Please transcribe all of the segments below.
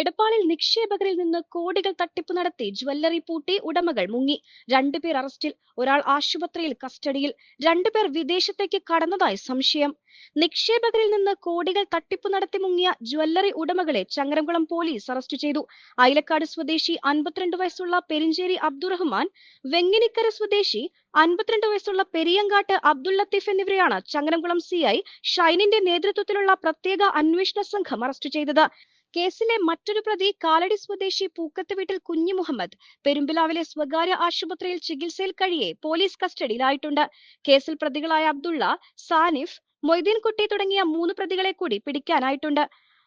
എടപ്പാളിൽ നിക്ഷേപകരിൽ നിന്ന് കോടികൾ തട്ടിപ്പ് നടത്തി ജ്വല്ലറി പൂട്ടി ഉടമകൾ മുങ്ങി. രണ്ടുപേർ അറസ്റ്റിൽ ഒരാൾ ആശുപത്രിയിൽ കസ്റ്റഡിയിൽ രണ്ടുപേർ വിദേശത്തേക്ക് കടന്നതായി സംശയം. നിക്ഷേപകരിൽ നിന്ന് കോടികൾ തട്ടിപ്പ് നടത്തി മുങ്ങിയ ജ്വല്ലറി ഉടമകളെ ചങ്ങരംകുളം പോലീസ് അറസ്റ്റ് ചെയ്തു. അയലക്കാട് സ്വദേശി അൻപത്തിരണ്ട് വയസ്സുള്ള പെരിഞ്ചേരി അബ്ദുറഹ്മാൻ വെങ്ങിനിക്കര സ്വദേശി അൻപത്തിരണ്ട് വയസ്സുള്ള പെരിയങ്കാട്ട് അബ്ദുൾ ലത്തീഫ് എന്നിവരെയാണ് ചങ്ങരംകുളം സിഐ ഷൈനിന്റെ നേതൃത്വത്തിലുള്ള പ്രത്യേക അന്വേഷണ സംഘം അറസ്റ്റ് ചെയ്തത്. കേസിലെ മറ്റൊരു പ്രതി കാലടി സ്വദേശി പൂക്കത്ത് വീട്ടിൽ കുഞ്ഞു മുഹമ്മദ് പെരുമ്പിലാവിലെ സ്വകാര്യ ആശുപത്രിയിൽ ചികിത്സയിൽ കഴിയെ പോലീസ് കസ്റ്റഡിയിലായിട്ടുണ്ട്. കേസിൽ പ്രതികളായ അബ്ദുള്ള സാനിഫ് മൊയ്തീൻകുട്ടി തുടങ്ങിയ മൂന്ന് പ്രതികളെ കൂടി പിടിക്കാനായിട്ടുണ്ട്.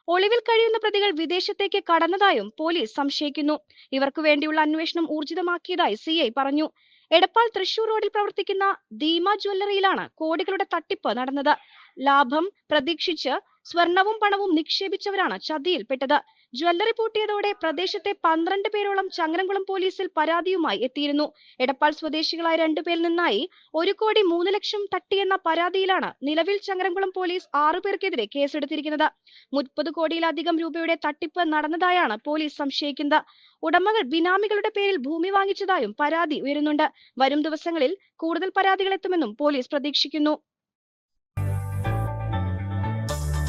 ഒളിവിൽ കഴിയുന്ന പ്രതികൾ വിദേശത്തേക്ക് കടന്നതായും പോലീസ് സംശയിക്കുന്നു. ഇവർക്കു വേണ്ടിയുള്ള അന്വേഷണം ഊർജിതമാക്കിയതായി സിഐ പറഞ്ഞു. എടപ്പാൾ തൃശൂർ റോഡിൽ പ്രവർത്തിക്കുന്ന ദീമ ജ്വല്ലറിയിലാണ് കോടികളുടെ തട്ടിപ്പ് നടന്നത്. ലാഭം പ്രതീക്ഷിച്ച് സ്വർണവും പണവും നിക്ഷേപിച്ചവരാണ് ചതിയിൽപ്പെട്ടത് ജ്വല്ലറി പൂട്ടിയതോടെ പ്രദേശത്തെ പന്ത്രണ്ട് പേരോളം ചങ്ങരംകുളം പോലീസിൽ പരാതിയുമായി എത്തിയിരുന്നു. എടപ്പാൾ സ്വദേശികളായ രണ്ടുപേരിൽ നിന്നായി ഒരു കോടി മൂന്ന് ലക്ഷം തട്ടിയെന്ന പരാതിയിലാണ് നിലവിൽ ചങ്ങരംകുളം പോലീസ് ആറുപേർക്കെതിരെ കേസെടുത്തിരിക്കുന്നത്. മുപ്പത് കോടിയിലധികം രൂപയുടെ തട്ടിപ്പ് നടന്നതായാണ് പോലീസ് സംശയിക്കുന്നത്. ഉടമകൾ ബിനാമികളുടെ പേരിൽ ഭൂമി വാങ്ങിച്ചതായും പരാതി ഉയരുന്നുണ്ട്. വരും ദിവസങ്ങളിൽ കൂടുതൽ പരാതികൾ എത്തുമെന്നും പോലീസ് പ്രതീക്ഷിക്കുന്നു.